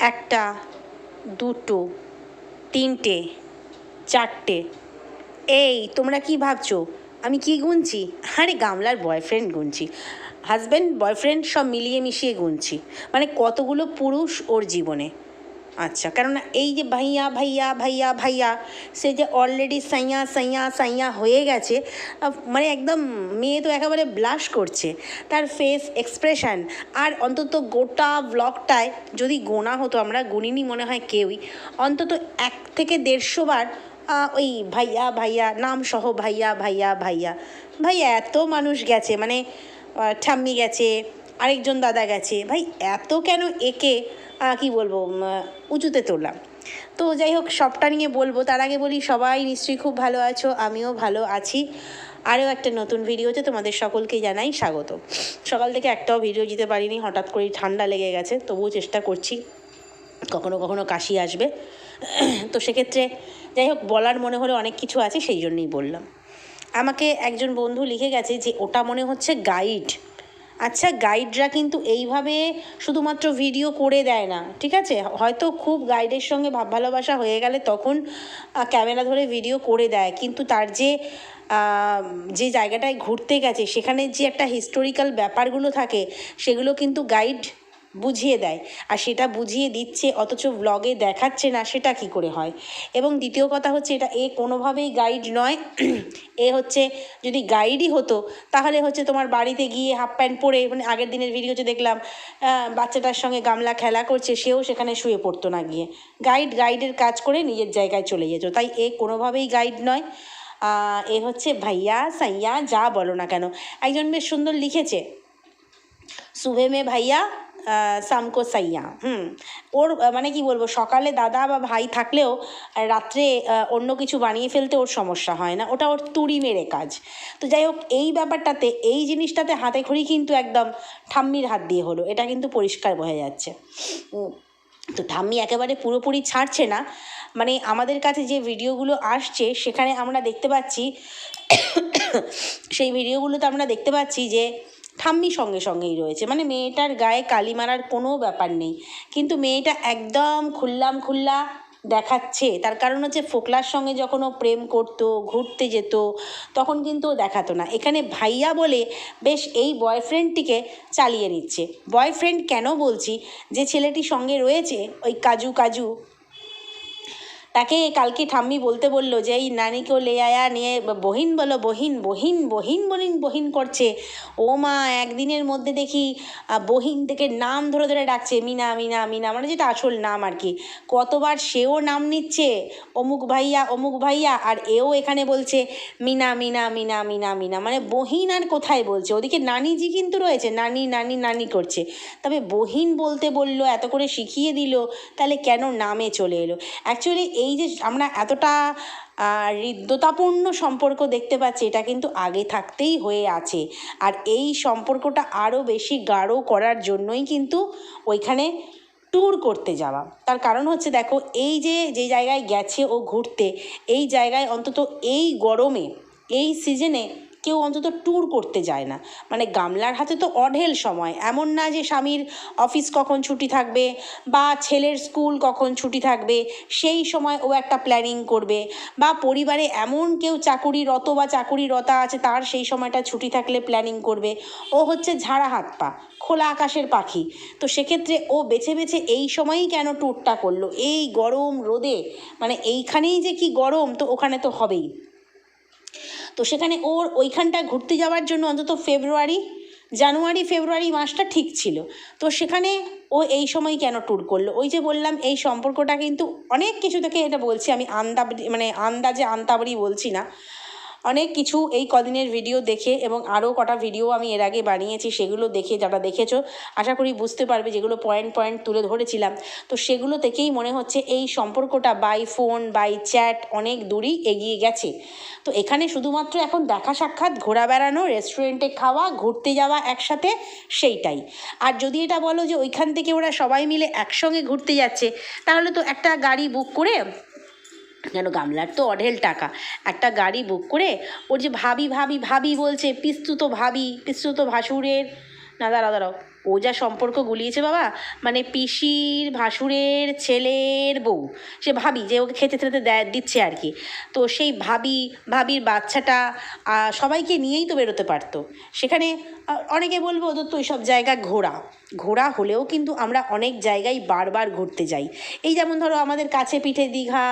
একটা, দুটো, তিনটে, চারটে। এই, তোমরা কি ভাবছ? আমি কি গুনছি? আরে গামলার বয়ফ্রেন্ড গুনছি। হাজব্যান্ড বয়ফ্রেন্ড সব মিলিয়ে মিশিয়ে গুনছি। মানে কতগুলো পুরুষ ওর জীবনে। আচ্ছা কেননা এই যে ভাইয়া ভাইয়া ভাইয়া ভাইয়া, সে যে অলরেডি সাইয়া সাইয়া সাইয়া হয়ে গেছে মানে একদম মেয়ে তো একেবারে ব্লাশ করছে। তার ফেস এক্সপ্রেশন আর অন্তত গোটা ব্লগটায় যদি গোনা হতো, আমরা গুনিনি মনে হয় কেউই, অন্তত এক থেকে দেড়শো বার ওই ভাইয়া ভাইয়া, নাম সহ ভাইয়া ভাইয়া ভাইয়া ভাইয়া, এত মানুষ গেছে মানে ঠাম্মি গেছে আরেকজন দাদা গেছে। ভাই, এত কেন একে কি বলব উঁচুতে তোলা তো যাই হোক, সবটা নিয়ে বলব। তার আগে বলি, সবাই নিশ্চয়ই খুব ভালো আছো, আমিও ভালো আছি। আরও একটা নতুন ভিডিওতে তোমাদের সকলকে জানাই স্বাগত। সকাল থেকে একটাও ভিডিও দিতে পারিনি, হঠাৎ করেই ঠান্ডা লেগে গেছে, তবুও চেষ্টা করছি। কখনো কখনো কাশি আসবে। তো সেক্ষেত্রে যাই হোক, বলার মনে হলে অনেক কিছু আছে, সেই জন্যই বললাম। আমাকে একজন বন্ধু লিখে গেছে যে, ওটা মনে হচ্ছে গাইড। আচ্ছা গাইডরা কিন্তু এইভাবে শুধুমাত্র ভিডিও করে দেয় না, ঠিক আছে? হয়তো খুব গাইডের সঙ্গে ভাব ভালোবাসা হয়ে গেলে তখন ক্যামেরা ধরে ভিডিও করে দেয়, কিন্তু তার যে যে জায়গাটায় ঘুরতে গেছে, সেখানে যে একটা হিস্টোরিক্যাল ব্যাপারগুলো থাকে, সেগুলো কিন্তু গাইড বুঝিয়ে দেয়। আর সেটা বুঝিয়ে দিচ্ছে, অথচ ব্লগে দেখাচ্ছে না, সেটা কি করে হয়? এবং দ্বিতীয় কথা হচ্ছে, এটা এ কোনোভাবেই গাইড নয়। এ হচ্ছে, যদি গাইডই হতো, তাহলে হচ্ছে তোমার বাড়িতে গিয়ে হাফ প্যান্ট পরে মানে আগের দিনের ভিডিওতে দেখলাম বাচ্চাটার সঙ্গে গামলা খেলা করছে, সেও সেখানে শুয়ে পড়তো না গিয়ে। গাইড গাইডের কাজ করে নিজের জায়গায় চলে যেত। তাই এ কোনোভাবেই গাইড নয়। এ হচ্ছে, ভাইয়া, সাইয়া, যা বলো না কেন। একজন বেশ সুন্দর লিখেছে সুবে মে ভাইয়া সামকো সাইয়া, হুম। ওর মানে কি বলব, সকালে দাদা বা ভাই থাকলেও রাত্রে অন্য কিছু বানিয়ে ফেলতে ওর সমস্যা হয় না। ওটা ওর তুড়ি মেরে কাজ। তো যাই হোক, এই ব্যাপারটাতে, এই জিনিসটাতে হাতে খড়ি কিন্তু একদম ঠাম্মির হাত দিয়ে হলো। এটা কিন্তু পরিষ্কার বোঝা যাচ্ছে। তো ঠাম্মি একেবারে পুরোপুরি ছাড়ছে না। মানে আমাদের কাছে যে ভিডিওগুলো আসছে, সেখানে আমরা দেখতে পাচ্ছি, সেই ভিডিওগুলোতে আমরা দেখতে পাচ্ছি যে ঠাম্মি সঙ্গে সঙ্গেই রয়েছে। মানে মেয়েটার গায়ে কালি মারার কোনো ব্যাপার নেই। কিন্তু মেয়েটা একদম খুল্লাম খুল্লা দেখাচ্ছে। তার কারণ হচ্ছে ফোকলার সঙ্গে যখন ও প্রেম করতো, ঘুরতে যেত, তখন কিন্তু ও দেখাতো না। এখানে ভাইয়া বলে, বেশ, এই বয়ফ্রেন্ডটিকে চালিয়ে নিচ্ছে। বয়ফ্রেন্ড কেন বলছি? যে ছেলেটি সঙ্গে রয়েছে, ওই কাজু কাজু তাকে কালকে ঠাম্মি বলতে বলল যে, এই নানিকেও লে আয়া নিয়ে বহিন বলো, বহিন বহিন বহিন বহিন বহিন করছে। ও মা একদিনের মধ্যে দেখি বহিন থেকে নাম ধরে ধরে ডাকছে, মিনা মিনা মিনা মানে যেটা আসল নাম আর কি। কতবার সেও নাম নিচ্ছে, অমুক ভাইয়া অমুক ভাইয়া, আর এও এখানে বলছে, মিনা মিনা মিনা মিনা মিনা মানে বহিন আর কোথায় বলছে? ওদিকে নানিজি কিন্তু রয়েছে, নানি নানি নানি করছে। তবে বহিন বলতে বলল, এত করে শিখিয়ে দিল, তাহলে কেন নামে চলে এলো? অ্যাকচুয়ালি এই যে আমরা এতটা হৃদ্যতাপূর্ণ সম্পর্ক দেখতে পাচ্ছি, এটা কিন্তু আগে থাকতেই হয়ে আছে। আর এই সম্পর্কটা আরও বেশি গাঢ় করার জন্যই কিন্তু ওইখানে ট্যুর করতে যাওয়া। তার কারণ হচ্ছে দেখো, এই যে যে জায়গায় গেছে ও ঘুরতে, এই জায়গায় অন্তত এই গরমে, এই সিজনে কেউ অন্তত ট্যুর করতে যায় না। মানে গামলার হাতে তো অঢেল সময়। এমন না যে স্বামীর অফিস কখন ছুটি থাকবে বা ছেলের স্কুল কখন ছুটি থাকবে, সেই সময় ও একটা প্ল্যানিং করবে। বা পরিবারে এমন কেউ চাকুরিরত বা চাকুরিরতা আছে, তার সেই সময়টা ছুটি থাকলে প্ল্যানিং করবে। ও হচ্ছে ঝাড়া হাত পা, খোলা আকাশের পাখি। তো সেক্ষেত্রে ও বেছে বেছে এই সময়ই কেন ট্যুরটা করল? এই গরম রোদে? মানে এইখানেই যে কি গরম, তো ওখানে তো হবেই। তো সেখানে ওর ওইখানটা ঘুরতে যাওয়ার জন্য অন্তত ফেব্রুয়ারি, জানুয়ারি, ফেব্রুয়ারি মাসটা ঠিক ছিল। তো সেখানে ও এই সময় কেন ট্যুর করল? ওই যে বললাম, এই সম্পর্কটা কিন্তু অনেক কিছু থেকে এটা বলছি, আমি আন্দাবরি মানে আন্দাজে আন্তাবড়ি বলছি না। অনেক কিছু এই কদিনের ভিডিও দেখে এবং আরও কটা ভিডিও আমি এর আগে বানিয়েছি, সেগুলো দেখে যারা দেখেছ, আশা করি বুঝতে পারবে যেগুলো পয়েন্ট পয়েন্ট তুলে ধরেছিলাম। তো সেগুলো থেকেই মনে হচ্ছে এই সম্পর্কটা বাই ফোন বাই চ্যাট অনেক দূরই এগিয়ে গেছে। তো এখানে শুধুমাত্র এখন দেখা সাক্ষাৎ, ঘোরা বেড়ানো রেস্টুরেন্টে খাওয়া, ঘুরতে যাওয়া একসাথে, সেইটাই। আর যদি এটা বলো যে ওইখান থেকে ওরা সবাই মিলে একসঙ্গে ঘুরতে যাচ্ছে, তাহলে তো একটা গাড়ি বুক করে কেন গামলার তো অঢেল টাকা। একটা গাড়ি বুক করে ওর যে ভাবি ভাবি ভাবি বলছে, পিস্তুত ভাবি, পিস্তুত ভাসুরের। না, দাঁড়াও দাঁড়াও। ও যা সম্পর্ক গুলিয়েছে বাবা মানে পিসির, ভাসুরের ছেলের বউ, সে ভাবি যে ওকে খেতে খেতে দেয় দিচ্ছে আর কি। তো সেই ভাবি, ভাবির বাচ্চাটা সবাইকে নিয়েই তো বেরোতে পারতো। সেখানে অনেকে বলব, ওদের তো সব জায়গা ঘোরা। ঘোরা হলেও কিন্তু আমরা অনেক জায়গায় বারবার ঘুরতে যাই। এই যেমন ধরো আমাদের কাছে পিঠে দীঘা,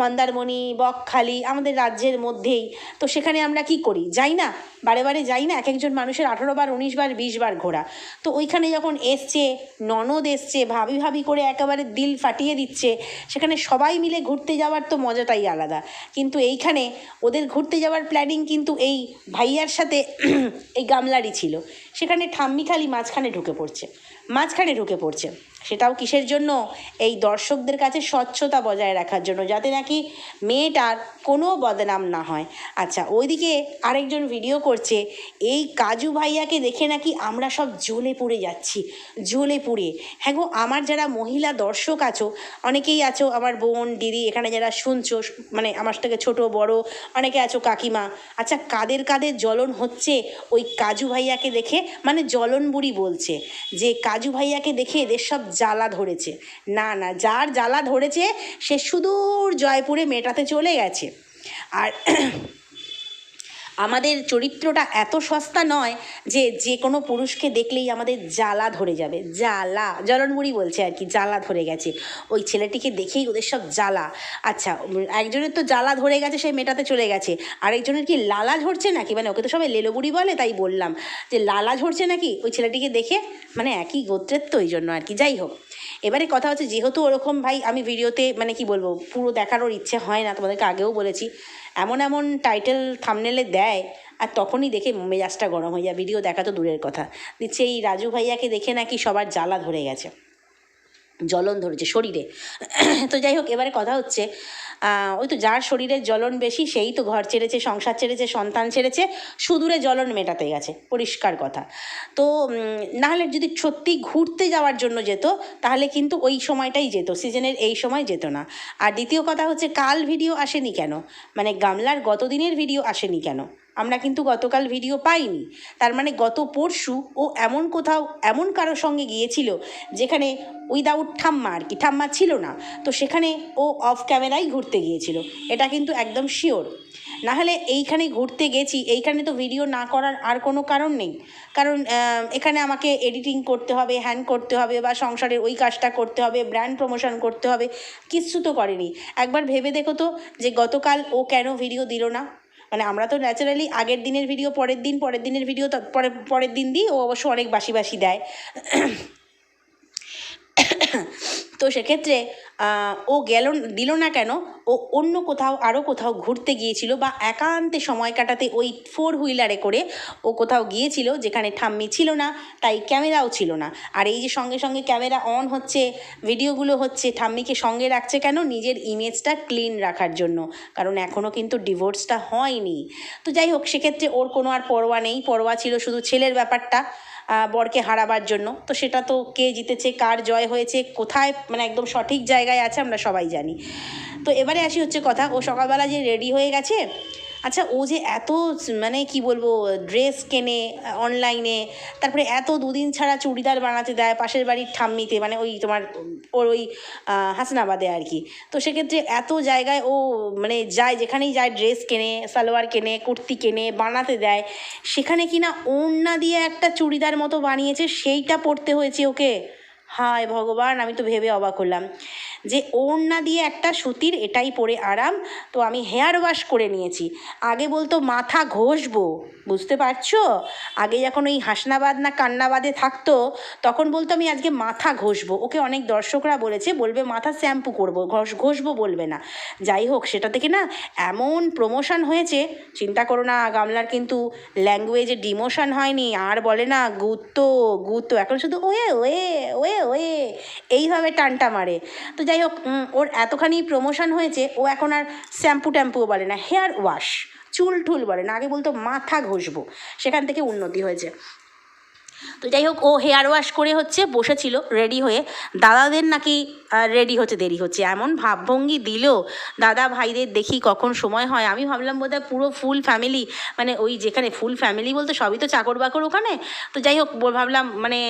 মন্দারমণি, বকখালি আমাদের রাজ্যের মধ্যেই। তো সেখানে আমরা কি করি? যাই না, বারে বারে যাই না, এক একজন মানুষের আঠেরো বার, উনিশ বার, বিশ বার ঘোরা। তো ওইখানে যখন এসছে, ননদ এসছে, ভাবি ভাবি করে একেবারে দিল ফাটিয়ে দিচ্ছে, সেখানে সবাই মিলে ঘুরতে যাওয়ার তো মজাটাই আলাদা। কিন্তু এইখানে ওদের ঘুরতে যাওয়ার প্ল্যানিং কিন্তু এই ভাইয়ার সাথে এই গামলারই ছিল। সেখানে ঠাম্মি খালি মাঝখানে ঢুকে পড়ছে, মাঝখানে ঢুকে পড়ছে। সেটাও কিসের জন্য? এই দর্শকদের কাছে স্বচ্ছতা বজায় রাখার জন্য, যাতে নাকি মেয়েটার কোনো বদনাম না হয়। আচ্ছা ওইদিকে আরেকজন ভিডিও করছে, এই কাজু ভাইয়াকে দেখে নাকি আমরা সব জ্বলে পুড়ে যাচ্ছি, জ্বলে পুড়ে। হ্যাঁ গো, আমার যারা মহিলা দর্শক আছো, অনেকেই আছো আমার বোন, দিদি, এখানে যারা শুনছো মানে আমার থেকে ছোট, বড়, অনেকে আছো কাকিমা। আচ্ছা কাদের কাদের জ্বলন হচ্ছে? ওই কাজু ভাইয়াকে দেখে মানে জ্বলন বুড়ি বলছে, যে কাজু ভাইয়াকে দেখে এদের সব জ্বালা ধরেছে। না না যার জ্বালা ধরেছে সে সুদূর জয়পুরে মেটাতে চলে গেছে। আর আমাদের চরিত্রটা এত সস্তা নয় যে যে কোনো পুরুষকে দেখলেই আমাদের জ্বালা ধরে যাবে। জ্বালা, জলনমুড়ি বলছে আর কি, জ্বালা ধরে গেছে। ওই ছেলেটিকে দেখেই ওদের সব জ্বালা। আচ্ছা একজনের তো জ্বালা ধরে গেছে, সে মেটাতে চলে গেছে। আরেকজনের কি লালা ঝরছে নাকি? মানে ওকে তো সবাই লেলোবুড়ি বলে, তাই বললাম যে লালা ঝরছে নাকি? ওই ছেলেটিকে দেখে মানে একই গোত্রের তো ওই জন্য আর কি। যাই হোক, এবারে কথা হচ্ছে, যেহেতু ওরকম ভাই আমি ভিডিওতে মানে কি বলব, পুরো দেখানোর ইচ্ছে হয় না, তোমাদেরকে আগেও বলেছি এমন এমন টাইটেল থামনেলে দেয়, আর তখনই দেখে মেজাজটা গরম হয়ে যায়। ভিডিও দেখা তো দূরের কথা। দিচ্ছে এই রাজু ভাইয়াকে দেখে নাকি সবার জ্বালা ধরে গেছে। জ্বলন ধরেছে শরীরে। তো যাই হোক, এবারে কথা হচ্ছে ওই তো যার শরীরে জ্বলন বেশি, সেই তো ঘর ছেড়েছে, সংসার ছেড়েছে, সন্তান ছেড়েছে, সুদূরে জ্বলন মেটাতে গেছে, পরিষ্কার কথা। তো নাহলে যদি সত্যি ঘুরতে যাওয়ার জন্য যেত, তাহলে কিন্তু ওই সময়টাই যেত, সিজনের এই সময় যেত না। আর দ্বিতীয় কথা হচ্ছে, কাল ভিডিও আসেনি কেন? মানে গামলার গত দিনের ভিডিও আসেনি কেন? আমরা কিন্তু গতকাল ভিডিও পাইনি। তার মানে গত পরশু ও এমন কোথাও, এমন কারোর সঙ্গে গিয়েছিল যেখানে উইদাউট ঠাম্মা আর কি, ঠাম্মা ছিল না। তো সেখানে ও অফ ক্যামেরাই ঘুরতে গিয়েছিল। এটা কিন্তু একদম শিওর নাহলে এইখানে ঘুরতে গেছি, এইখানে তো ভিডিও না করার আর কোনো কারণ নেই। কারণ এখানে আমাকে এডিটিং করতে হবে হ্যান করতে হবে বা সংসারের ওই কাজটা করতে হবে ব্র্যান্ড প্রমোশন করতে হবে, কিচ্ছু তো করেনি। একবার ভেবে দেখো তো যে গতকাল ও কেন ভিডিও দিল না? মানে আমরা তো ন্যাচারালি আগের দিনের ভিডিও পরের দিন, পরের দিনের ভিডিও পরে, পরের দিন দিই, ও অবশ্য অনেক বাসি বাসি দেয়। তো সেক্ষেত্রে ও গেল, দিল না কেন, ও অন্য কোথাও আরও কোথাও ঘুরতে গিয়েছিল বা একান্তে সময় কাটাতে ওই ফোর হুইলারে করে ও কোথাও গিয়েছিল যেখানে ঠাম্মি ছিল না, তাই ক্যামেরাও ছিল না। আর এই যে সঙ্গে সঙ্গে ক্যামেরা অন হচ্ছে, ভিডিওগুলো হচ্ছে, ঠাম্মিকে সঙ্গে রাখছে কেন? নিজের ইমেজটা ক্লিন রাখার জন্য। কারণ এখনও কিন্তু ডিভোর্সটা হয়নি। তো যাই হোক, সেক্ষেত্রে ওর কোনো আর পরোয়া নেই। পরোয়া ছিল শুধু ছেলের ব্যাপারটা। বরকে হারাবার জন্য। তো সেটা তো কে জিতেছে, কার জয় হয়েছে, কোথায় মানে একদম সঠিক জায়গায় আছে, আমরা সবাই জানি। তো এবারে আসি হচ্ছে কথা, ও সকালবেলা যে রেডি হয়ে গেছে আচ্ছা ও যে এত মানে কি বলব ড্রেস কেনে অনলাইনে তারপরে এত দুদিন ছাড়া চুড়িদার বানাতে দেয় পাশের বাড়ির ঠাম্মিতে মানে ওই তোমার, ওর ওই হাসনাবাদে আর কি। তো সেক্ষেত্রে এত জায়গায় ও মানে যায়, যেখানেই যায় ড্রেস কেনে, সালোয়ার কেনে, কুর্তি কেনে, বানাতে দেয়, সেখানে কিনা ওড়না দিয়ে একটা চুড়িদার মতো বানিয়েছে, সেইটা পরতে হয়েছে ওকে? হায় ভগবান, আমি তো ভেবে অবাক হলাম। যে ওড়না দিয়ে একটা সুতির এটাই পরে আরাম, তো আমি হেয়ার ওয়াশ করে নিয়েছি। আগে বলতো মাথা ঘষবো, বুঝতে পারছ? আগে যখন ওই হাসনাবাদ না কান্নাবাদে থাকতো, তখন বলতো আমি আজকে মাথা ঘষবো। ওকে অনেক দর্শকরা বলেছে, বলবে মাথা শ্যাম্পু করব, ঘষ, ঘষবো বলবে না। যাই হোক, সেটা থেকে না এমন প্রমোশন হয়েছে, চিন্তা করো না, গামলার কিন্তু ল্যাঙ্গুয়েজে ডিমোশন হয়নি, আর বলে না, গুত্তো গুত্তো। এখন শুধু ওয়ে ওয়ে ওয়ে ওয়ে। এইভাবে টানটা মারে। তো যাই হোক ওর এতখানি প্রমোশন হয়েছে, ও এখন আর শ্যাম্পু ট্যাম্পুও বলে না হেয়ার ওয়াশ চুল ঠুল বলে না, আগে বলতো মাথা ঘষবো, সেখান থেকে উন্নতি হয়েছে। তো যাই হোক, ও হেয়ার ওয়াশ করে হচ্ছে বসেছিল রেডি হয়ে। দাদাদের নাকি রেডি হতে দেরি হচ্ছে। এমন ভাবভঙ্গি দিল। দাদা ভাইদের দেখি কখন সময় হয়। আমি ভাবলাম বোধহয় পুরো ফুল ফ্যামিলি মানে ওই যেখানে ফুল ফ্যামিলি বলতে সবই তো চাকর বাকর ওখানে। তো যাই হোক ভাবলাম মানে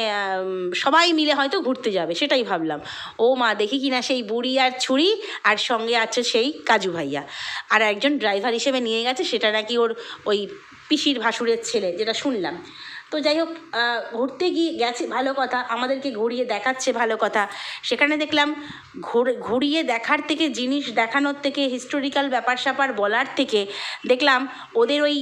সবাই মিলে হয়তো ঘুরতে যাবে, সেটাই ভাবলাম। ও মা, দেখি কিনা সেই বুড়ি আর ছুরি, আর সঙ্গে আছে সেই কাজু ভাইয়া। আর একজন ড্রাইভার হিসেবে নিয়ে গেছে, সেটা নাকি ওর ওই পিসির ভাসুরের ছেলে, যেটা শুনলাম। তো যাই হোক ঘুরতে গিয়ে গেছে ভালো কথা, আমাদেরকে ঘুরিয়ে দেখাচ্ছে ভালো কথা। সেখানে দেখলাম ঘুরে, ঘুরিয়ে দেখার থেকে, জিনিস দেখানোর থেকে হিস্টোরিক্যাল ব্যাপার স্যাপার বলার থেকে দেখলাম ওদের ওই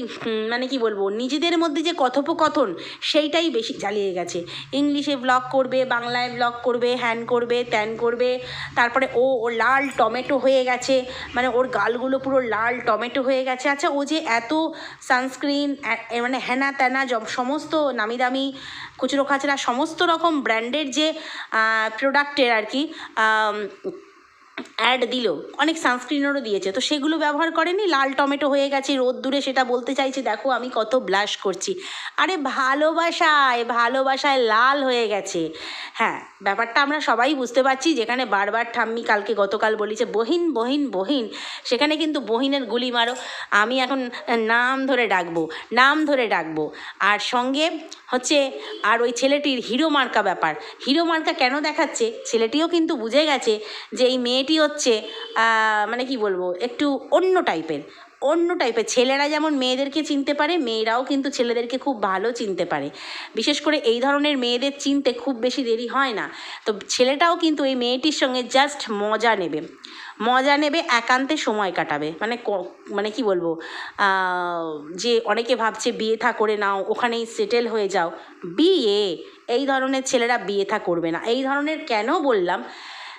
মানে কি বলব, নিজেদের মধ্যে যে কথোপকথন সেইটাই বেশি চালিয়ে গেছে। ইংলিশে ব্লগ করবে, বাংলায় ব্লগ করবে হ্যান করবে ত্যান করবে, তারপরে ও ও লাল টমেটো হয়ে গেছে মানে ওর গালগুলো পুরো লাল টমেটো হয়ে গেছে। আচ্ছা ও যে এত সানস্ক্রিন মানে হ্যানা ত্যানা সমস্ত নামি দামি খুচরো খাচরা সমস্ত রকম ব্র্যান্ডের যে প্রোডাক্টের আর কি অ্যাড দিল। অনেক সানস্ক্রিনেরও দিয়েছে। তো সেগুলো ব্যবহার করেনি। লাল টমেটো হয়ে গেছে। রোদ দূরে সেটা বলতে চাইছে, দেখো, আমি কত ব্লাশ করছি। আরে, ভালোবাসায় ভালোবাসায় লাল হয়ে গেছে। হ্যাঁ ব্যাপারটা আমরা সবাই বুঝতে পারছি। যেখানে বারবার ঠাম্মি কালকে গতকাল বলেছে, বহিন বহিন বহিন। সেখানে কিন্তু বহিনের গুলি মারো। আমি এখন নাম ধরে ডাকবো, নাম ধরে ডাকবো। আর সঙ্গে হচ্ছে, আর ওই ছেলেটির হিরো মার্কা ব্যাপার। হিরো মার্কা কেন দেখাচ্ছে? ছেলেটিও কিন্তু বুঝে গেছে যে, এই মেয়েটি হচ্ছে মানে কি বলব, একটু অন্য টাইপের। অন্য টাইপের। ছেলেরা যেমন মেয়েদেরকে চিনতে পারে, মেয়েরাও কিন্তু ছেলেদেরকে খুব ভালো চিনতে পারে। বিশেষ করে এই ধরনের মেয়েদের চিনতে খুব বেশি দেরি হয় না। তো ছেলেটাও কিন্তু এই মেয়েটির সঙ্গে জাস্ট মজা নেবে। মজা নেবে, একান্তে সময় কাটাবে। মানে মানে কি বলব যে অনেকে ভাবছে, বিয়ে থা করে নাও, ওখানেই সেটেল হয়ে যাও। বিয়ে, এই ধরনের ছেলেরা বিয়ে থা করবে না। এই ধরনের কেন বললাম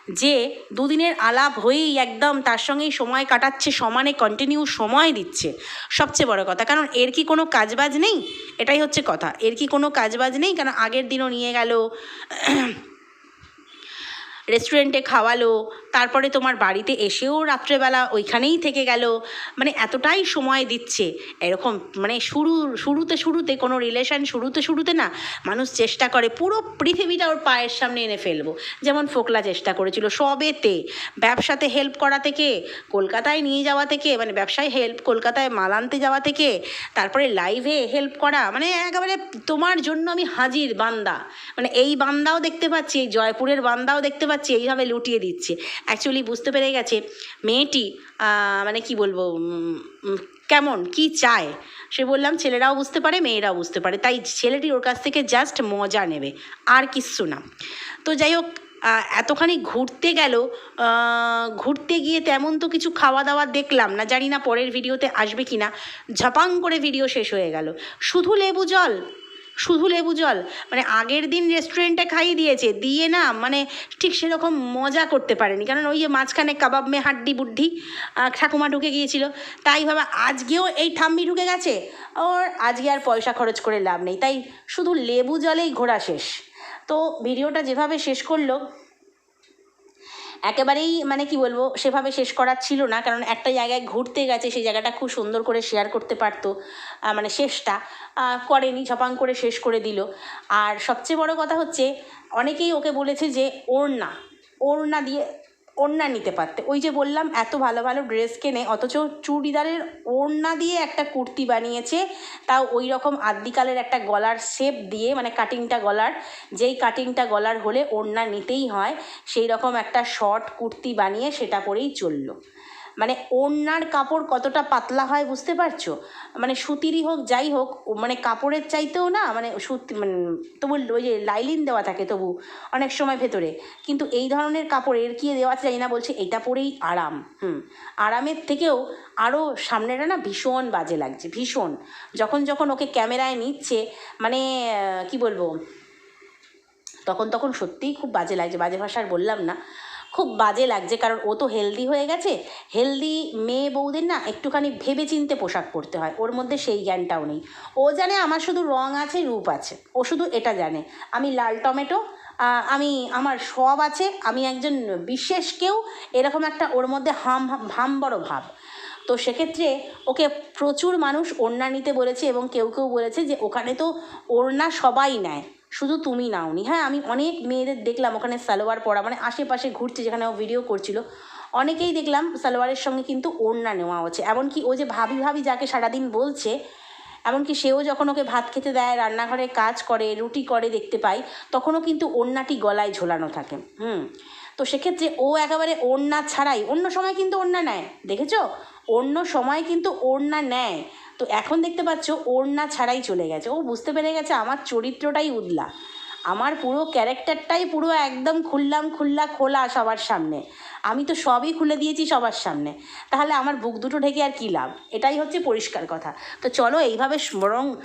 যে দুদিনের আলাপ হয়েই একদম তার সঙ্গেই সময় কাটাচ্ছে, সমানে কন্টিনিউ সময় দিচ্ছে। সবচেয়ে বড় কথা, কারণ এর কি কোনো কাজবাজ নেই? এটাই হচ্ছে কথা। এর কি কোনো কাজবাজ নেই? কারণ আগের দিনও নিয়ে গেল? রেস্টুরেন্টে খাওয়ালো, তারপরে তোমার বাড়িতে এসেও রাত্রেবেলা ওইখানেই থেকে গেল। মানে এতটাই সময় দিচ্ছে। এরকম মানে শুরু, শুরুতে শুরুতে কোনো রিলেশন শুরুতে শুরুতে না মানুষ চেষ্টা করে পুরো পৃথিবীটা ওর পায়ের সামনে এনে ফেলব। যেমন ফোকলা চেষ্টা করেছিল সবেতে। ব্যবসাতে হেল্প করা থেকে কলকাতায় নিয়ে যাওয়া থেকে মানে ব্যবসায় হেল্প কলকাতায় মাল আনতে যাওয়া থেকে তারপরে লাইভে হেল্প করা। মানে একেবারে তোমার জন্য আমি হাজির বান্দা। মানে এই বান্দাও দেখতে পাচ্ছি, এই জয়পুরের বান্দাও দেখতে পাচ্ছি, এইভাবে লুটিয়ে দিচ্ছে। অ্যাকচুয়ালি বুঝতে পেরে গেছে, মেয়েটি মানে কি বলব কেমন, কি চায়? সে বললাম, ছেলেরাও বুঝতে পারে, মেয়েরাও বুঝতে পারে। তাই ছেলেটি ওর কাছ থেকে জাস্ট মজা নেবে, আর কিচ্ছু না। তো যাই হোক এতখানি ঘুরতে গেল ঘুরতে গিয়ে তেমন তো কিছু খাওয়া দাওয়া দেখলাম না, জানি না পরের ভিডিওতে আসবে কি না ঝপাং করে ভিডিও শেষ হয়ে গেল। শুধু লেবু জল শুধু লেবু জল? মানে আগের দিন রেস্টুরেন্টে খাইয়ে দিয়েছে, দিয়ে না মানে ঠিক সেরকম মজা করতে পারেনি। কারণ ওই যে মাঝখানে কাবাব মে হাড্ডি বুদ্ধি ঠাকুমা ঢুকে গিয়েছিল। তাই ভাবা আজকেও এই ঠাম্মি ঢুকে গেছে, ওর আজকে আর পয়সা খরচ করে লাভ নেই। তাই শুধু লেবু জলেই ঘোরা শেষ। তো ভিডিওটা যেভাবে শেষ করল একেবারেই মানে কি বলব, সেভাবে শেষ করার ছিল না। কারণ একটা জায়গায় ঘুরতে গেছে, সেই জায়গাটা খুব সুন্দর করে শেয়ার করতে পারতো মানে শেষটা করেনি, ঝপাং করে শেষ করে দিল। আর সবচেয়ে বড় কথা হচ্ছে, অনেকেই ওকে বলেছে যে, ওড়না ওড়না দিয়ে ওড়না নিতে পারতে। ওই যে বললাম, এত ভালো ভালো ড্রেস কেনে, অথচ চুড়িদারের ওড়না দিয়ে একটা কুর্তি বানিয়েছে, তাও ওই রকম আদ্যিকালের একটা গলার শেপ দিয়ে মানে কাটিংটা গলার, যেই কাটিংটা গলার হলে ওড়না নিতেই হয় সেই রকম একটা শর্ট কুর্তি বানিয়ে সেটা পরেই চলল। মানে ওড়নার কাপড় কতটা পাতলা হয় বুঝতে পারছ? মানে সুতিরই হোক, যাই হোক মানে কাপড়ের চাইতেও না মানে সুতি মানে তবু ওই যে লাইলিন দেওয়া থাকে তবু অনেক সময় ভেতরে। কিন্তু এই ধরনের কাপড়ের কি দেওয়া জানি না, বলছে এটা পরেই আরাম, হুম। আরামের থেকেও আরও সামনেটা না ভীষণ বাজে লাগছে, ভীষণ। যখন যখন ওকে ক্যামেরায় নিচ্ছে মানে কি বলব? তখন তখন সত্যিই খুব বাজে লাগছে, বাজে ভাষার বললাম না। খুব বাজে লাগছে, কারণ ও তো হেলদি হয়ে গেছে। হেলদি মেয়ে বউদের না একটুখানি ভেবে চিনতে পোশাক পরতে হয়, ওর মধ্যে সেই জ্ঞানটাও নেই। ও জানে আমার শুধু রং আছে, রূপ আছে, ও শুধু এটা জানে। আমি লাল টমেটো আমি, আমার সব আছে, আমি একজন বিশেষ কেউ, এরকম একটা ওর মধ্যে হাম, ভাম বড় ভাব। তো সেক্ষেত্রে ওকে প্রচুর মানুষ ওড়না নিতে বলেছে এবং কেউ কেউ বলেছে যে ওখানে তো ওড়না সবাই নেয়। শুধু তুমি নাওনি। হ্যাঁ আমি অনেক মেয়েদের দেখলাম ওখানে সালোয়ার পরা মানে আশেপাশে ঘুরছে যেখানে ও ভিডিও করছিল। অনেকেই দেখলাম সালোয়ারের সঙ্গে কিন্তু ওড়না নেওয়া হচ্ছে। এমনকি ও যে ভাবি ভাবি যাকে সারাদিন বলছে, এমনকি সেও যখন ওকে ভাত খেতে দেয়, রান্নাঘরে কাজ করে, রুটি করে দেখতে পাই তখনও কিন্তু ওড়নাটি গলায় ঝোলানো থাকে। হুম। তো সেক্ষেত্রে ও একেবারে ওড়না ছাড়াই অন্য সময় কিন্তু ওড়না নেয়। দেখেছ? অন্য সময় কিন্তু ওড়না নেয়। তো এখন দেখতে পাচ্ছ ওড়না ছাড়াই চলে গেছে। ও বুঝতে পেরে গেছে আমার চরিত্রটাই উদলা। আমার পুরো ক্যারেক্টারটাই পুরো একদম খুললাম খুল্লা খোলা সবার সামনে। আমি তো সবই খুলে দিয়েছি সবার সামনে। তাহলে আমার বুক দুটো ঢেকে আর কী লাভ? এটাই হচ্ছে পরিষ্কার কথা। তো চলো এইভাবে বরং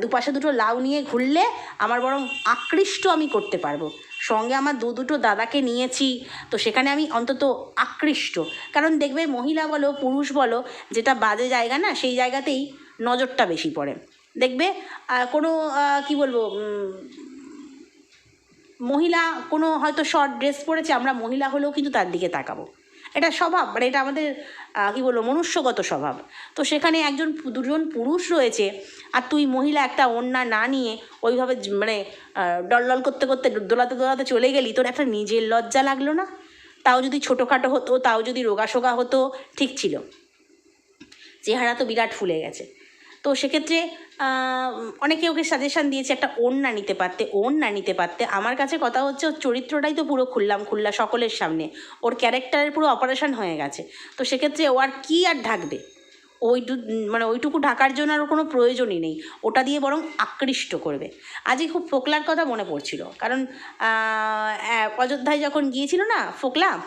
দুপাশে দুটো লাউ নিয়ে ঘুরলে আমার বরং আকৃষ্ট আমি করতে পারব। সঙ্গে আমার দু দুটো দাদাকে নিয়েছি, তো সেখানে আমি অন্তত আকৃষ্ট। কারণ দেখবে মহিলা বলো, পুরুষ বলো, যেটা বাজে জায়গা না, সেই জায়গাতেই নজরটা বেশি পড়ে। দেখবে কোনো কি বলব মহিলা কোনো হয়তো শর্ট ড্রেস পরেছে, আমরা মহিলা হলেও কিন্তু তার দিকে তাকাবো। এটা স্বভাব মানে এটা আমাদের কী বলব, মনুষ্যগত স্বভাব। তো সেখানে একজন দুজন পুরুষ রয়েছে, আর তুই মহিলা একটা ওড়না না নিয়ে ওইভাবে মানে ডলডল করতে করতে দোলাতে দোলাতে চলে গেলি, তোর একটা নিজের লজ্জা লাগল না? তাও যদি ছোটোখাটো হতো, তাও যদি রোগাশোগা হতো, ঠিক ছিল। চেহারা তো বিরাট ফুলে গেছে। তো সেক্ষেত্রে অনেকে ওকে সাজেশান দিয়েছে একটা ওড়না নিতে পারতে, ওড়না নিতে পারতে। আমার কাছে কথা হচ্ছে, ওর চরিত্রটাই তো পুরো খুললাম, খুললা সকলের সামনে। ওর ক্যারেক্টারের পুরো অপারেশন হয়ে গেছে। তো সেক্ষেত্রে ও আর কী আর ঢাকবে? ওই দু- মানে ওইটুকু ঢাকার জন্য আর কোনো প্রয়োজনই নেই। ওটা দিয়ে বরং আকৃষ্ট করবে। আজই খুব ফোকলার কথা মনে পড়ছিল। কারণ অযোধ্যায় যখন গিয়েছিল না, ফোকলা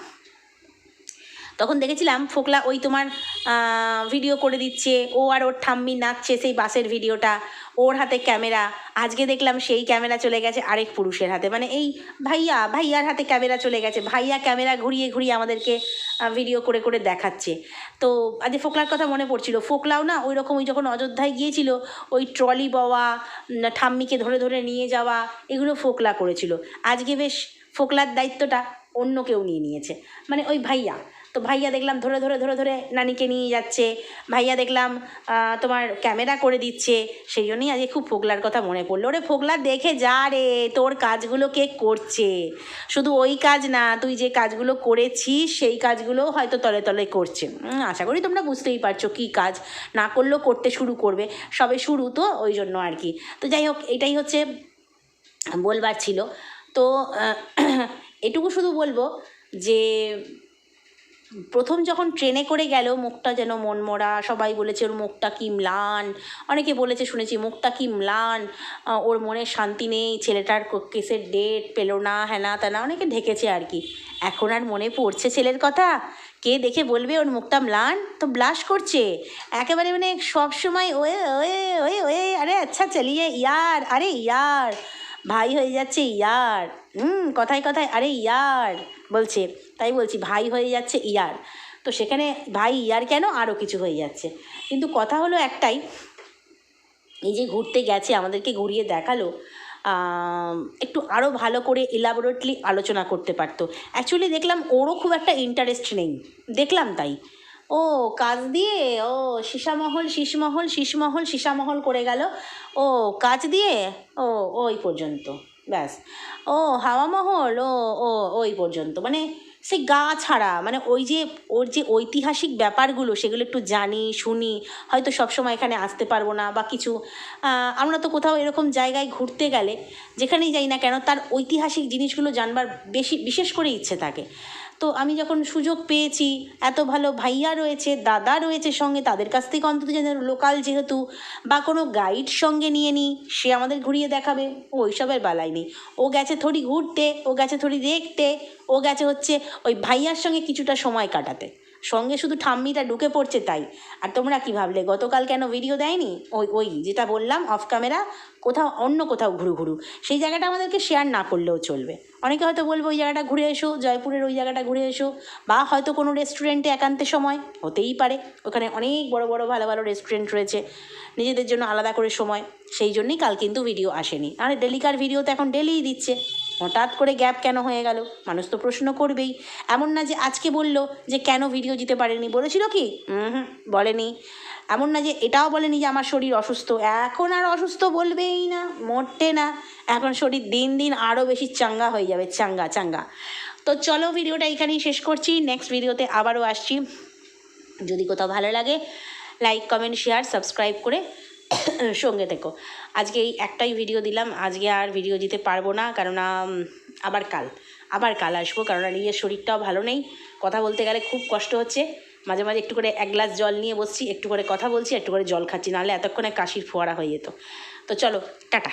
তখন দেখেছিলাম ফোকলা ওই তোমার ভিডিও করে দিচ্ছে, ও আর ওর ঠাম্মি নাচছে সেই বাসের ভিডিওটা ওর হাতে ক্যামেরা আজকে দেখলাম সেই ক্যামেরা চলে গেছে আরেক পুরুষের হাতে মানে এই ভাইয়া, ভাইয়ার হাতে ক্যামেরা চলে গেছে, ভাইয়া ক্যামেরা ঘুরিয়ে ঘুরিয়ে আমাদেরকে ভিডিও করে করে দেখাচ্ছে। তো আজকে ফোকলার কথা মনে পড়ছিল, ফোকলাও না ওই রকম ওই যখন অযোধ্যায় গিয়েছিল, ওই ট্রলি বওয়া ঠাম্মিকে ধরে ধরে নিয়ে যাওয়া, এগুলো ফোকলা করেছিল। আজকে বেশ ফোকলার দায়িত্বটা অন্য কেউ নিয়ে নিয়েছে। মানে ওই ভাইয়া তো ভাইয়া দেখলাম ধরে ধরে ধরে ধরে নানিকে নিয়ে যাচ্ছে। ভাইয়া দেখলাম তোমার ক্যামেরা করে দিচ্ছে। সেই জন্যই আজকে খুব ফোগলার কথা মনে পড়ল। ওরে ফোগলা, দেখে যা রে, তোর কাজগুলো কে করছে? শুধু ওই কাজ না, তুই যে কাজগুলো করেছিস, সেই কাজগুলোও হয়তো তলে তলে করছে। আশা করি তোমরা বুঝতেই পারছ কী কাজ না করলেও করতে শুরু করবে। সবে শুরু তো, ওই জন্য আর কি। তো যাই হোক, এটাই হচ্ছে বলবার ছিল। তো এটুকু শুধু বলব যে প্রথম যখন ট্রেনে করে গেল, মুখটা যেন মনমরা, সবাই বলেছে ওর মুখটা কি ম্লান। অনেকে বলেছে, শুনেছি, মুখটা কি ম্লান। ওর মনে শান্তি নেই, ছেলেটার কেসের ডেট পেল না হ্যানা ত্যানা অনেকে ঢেকেছে আর কি। এখন আর মনে পড়ছে ছেলের কথা? কে দেখে বলবে ওর মুখটা ম্লান? তো ব্লাশ করছে। একেবারে মানে সব সময়, ওয়ে ওয়ে ওয়ে ওয়ে, আরে আচ্ছা চালিয়ে, ইয়ার, আরে ইয়ার, ভাই হয়ে যাচ্ছে ইয়ার, হুম, কথায় কথায়, আরে ইয়ার, বলছে। তাই বলছি ভাই হয়ে যাচ্ছে ইয়ার। তো সেখানে ভাই, ইয়ার কেন? আরও কিছু হয়ে যাচ্ছে। কিন্তু কথা হলো একটাই, এই যে ঘুরতে গেছে, আমাদেরকে ঘুরিয়ে দেখাল একটু আরও ভালো করে এলাবোরেটলি আলোচনা করতে পারতো। অ্যাকচুয়ালি দেখলাম ওরও খুব একটা ইন্টারেস্ট নেই। দেখলাম তাই। ও, কাজ দিয়ে? ও, সীসামহল শীষমহল শীষমহল সীসামহল করে গেল। ও, কাজ দিয়ে? ও, ওই পর্যন্ত। ব্যাস। ও হাওয়া মহল ও ও, ওই পর্যন্ত। মানে সে গা ছাড়া মানে ওই যে, ওর যে ঐতিহাসিক ব্যাপারগুলো, সেগুলো একটু জানি, শুনি, হয়তো সবসময় এখানে আসতে পারব না বা কিছু আমরা তো কোথাও এরকম জায়গায় ঘুরতে গেলে, যেখানেই যাই না কেন, তার ঐতিহাসিক জিনিসগুলো জানবার বেশি, বিশেষ করে ইচ্ছে থাকে। তো আমি যখন সুযোগ পেয়েছি, এত ভালো ভাইয়া রয়েছে, দাদা রয়েছে সঙ্গে, তাদের কাছ থেকে অন্তত যেন লোকাল যেহেতু, বা কোনো গাইড সঙ্গে নিয়ে নিই সে আমাদের ঘুরিয়ে দেখাবে। ও ওইসবের বালাই নেই। ও গেছে থোড়ি ঘুরতে, ও গেছে থোড়ি দেখতে, ও গেছে হচ্ছে ওই ভাইয়ার সঙ্গে কিছুটা সময় কাটাতে। সঙ্গে শুধু ঠাম্মিটা ঢুকে পড়ছে তাই। আর তোমরা কি ভাবলে, গতকাল কেন ভিডিও দেয়নি? ওই ওই, যেটা বললাম অফ ক্যামেরা কোথাও অন্য কোথাও ঘুরু ঘুরু। সেই জায়গাটা আমাদেরকে শেয়ার না করলেও চলবে। অনেকে হয়তো বলব ওই জায়গাটা ঘুরে এসো, জয়পুরের ওই জায়গাটা ঘুরে এসো, বা হয়তো কোনো রেস্টুরেন্টে একান্তে সময়, হতেই পারে। ওখানে অনেক বড় বড় ভালো ভালো রেস্টুরেন্ট রয়েছে, নিজেদের জন্য আলাদা করে সময়। সেই জন্যই কাল কিন্তু ভিডিও আসেনি। আর ডেলিকার ভিডিও তো এখন ডেলিই দিচ্ছে। হঠাৎ করে গ্যাপ কেন হয়ে গেল? মানুষ তো প্রশ্ন করবেই। এমন না যে আজকে বলল যে কেন ভিডিও দিতে পারেনি। বলেছিল কি? হুম, বলেনি। এমন না যে এটাও বলেনি যে আমার শরীর অসুস্থ। এখন আর অসুস্থ বলবেই না, মোটে না। এখন শরীর দিন দিন আরও বেশি চাঙ্গা হয়ে যাবে, চাঙ্গা চাঙ্গা। তো চলো ভিডিওটা এখানেই শেষ করছি। নেক্সট ভিডিওতে আবারও আসছি। যদি কোথাও ভালো লাগে লাইক কমেন্ট শেয়ার সাবস্ক্রাইব করে সঙ্গে থেকো। আজকে এই একটাই ভিডিও দিলাম। আজকে আর ভিডিও দিতে পারব না কেননা আবার কাল। আবার কাল আসব কেননা নিজের শরীরটাও ভালো নেই। কথা বলতে গেলে খুব কষ্ট হচ্ছে। মাঝে মাঝে একটু করে এক গ্লাস জল নিয়ে বসছি, একটু করে কথা বলছি, একটু করে জল খাচ্ছি, নাহলে এতক্ষণে কাশির ফোয়ারা হয়ে যেত। তো চলো, টাটা।